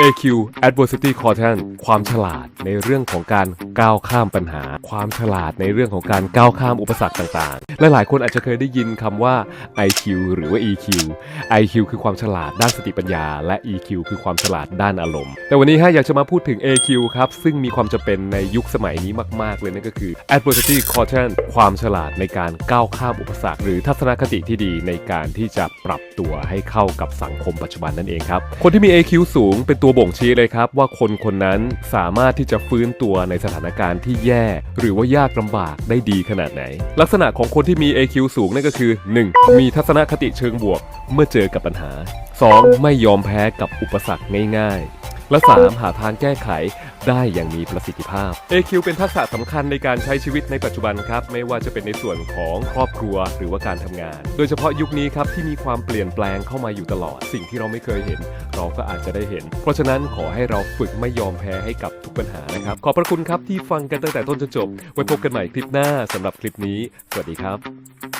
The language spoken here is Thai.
AQ Adversity Quotient ความฉลาดในเรื่องของการก้าวข้ามปัญหา ความฉลาดในเรื่องของการก้าวข้ามอุปสรรคต่างๆและหลายคนอาจจะเคยได้ยินคำว่า IQ หรือว่า EQ IQ คือความฉลาดด้านสติปัญญา และ EQ คือความฉลาดด้านอารมณ์ แต่วันนี้ฮะอยากจะมาพูดถึง AQ ครับ ซึ่งมีความจำเป็นในยุคสมัยนี้มาก ๆ เลยนั่นก็คือ Adversity Quotient ความฉลาดในการก้าวข้ามอุปสรรค หรือทัศนคติที่ดีในการที่จะปรับตัวให้เข้ากับสังคมปัจจุบันนั่นเองครับ คนที่มี AQ สูงงเป็นตัวบ่งชี้เลยครับว่าคนคนนั้นสามารถที่จะฟื้นตัวในสถานการณ์ที่แย่ หรือว่ายากลำบากได้ดีขนาดไหน ลักษณะของคนที่มี AQ สูงนั่นก็คือ 1. มีทัศนคติเชิงบวก เมื่อเจอกับปัญหา 2. ไม่ยอมแพ้กับอุปสรรคง่ายๆ และ 3. หาทางแก้ไข ได้อย่างมีประสิทธิภาพ AQ เป็นทักษะสำคัญในการใช้ชีวิตในปัจจุบันครับ ไม่ว่าจะเป็นในส่วนของครอบครัวหรือว่าการทำงาน โดยเฉพาะยุคนี้ครับที่มีความเปลี่ยนแปลงเข้ามาอยู่ตลอด สิ่งที่เราไม่เคยเห็น เราก็อาจจะได้เห็น เพราะฉะนั้นขอให้เราฝึกไม่ยอมแพ้ให้กับทุกปัญหานะครับ ขอบพระคุณครับที่ฟังกันตั้งแต่ต้นจนจบ ไว้พบกันใหม่คลิปหน้าสำหรับคลิปนี้ สวัสดีครับ